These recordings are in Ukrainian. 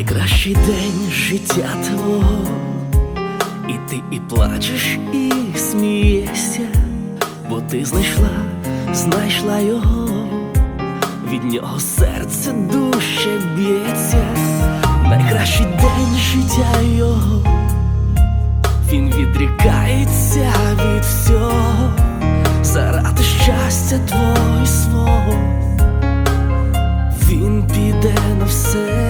найкращий день життя твого, і ти і плачеш, і смієшся, бо ти знайшла, знайшла його, від нього серце душе б'ється, найкращий день життя його, він відрікається від всього, заради щастя твого і свого, він піде на все.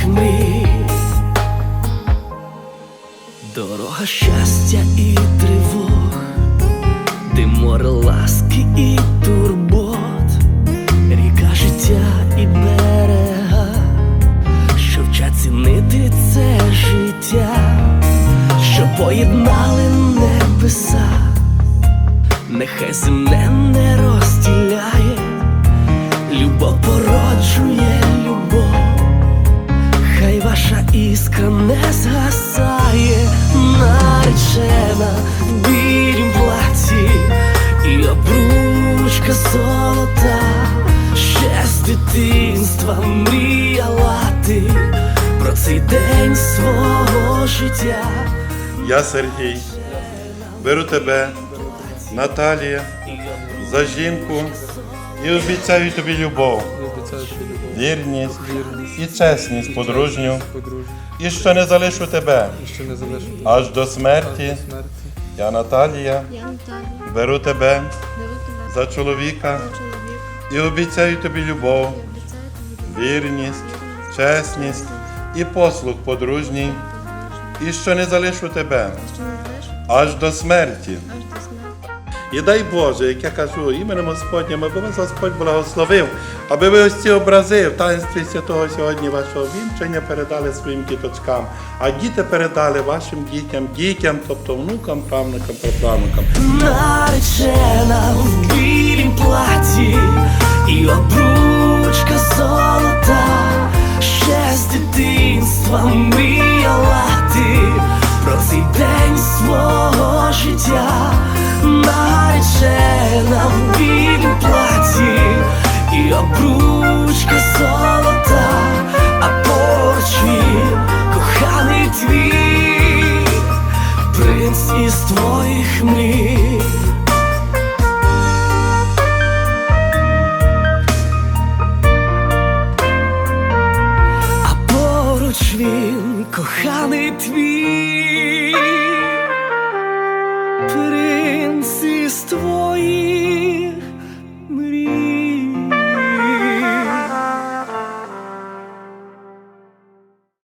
твоїх. Дорога щастя і тривог, ти море ласки і турбот, ріка життя і берега, що вчать цінити це життя, що поєднали небеса, нехай земне не розділяє, іскра не згасає, наречена в білім платі. І обручка золота, ще з дитинства мріяла ти про цей день свого життя. Я Сергій, беру тебе, Наталія, за жінку і обіцяю тобі любов, і обіцяю тобі любов, вірність вірність, і чесність подружню, і що не залишу тебе. І що не залишу тебе. Аж до аж смерті. до смерті. Я Наталія, Я Наталія, беру тебе беру тебе за чоловіка. за чоловіка. І обіцяю тобі любов, обіцяю тобі вірність, чесність і послуг подружній, і що не залишу тебе. Аж до смерті. І дай Боже, як я кажу, іменем Господнім, аби вас Господь благословив, аби ви ось ці образи в таїнстві святого сьогодні вашого вінчення передали своїм діточкам, а діти передали вашим дітям, дітям, тобто внукам, правнукам, праправнукам. наречена в білім платі і обручка золота, поруч він, коханий твій, принц із твоїх.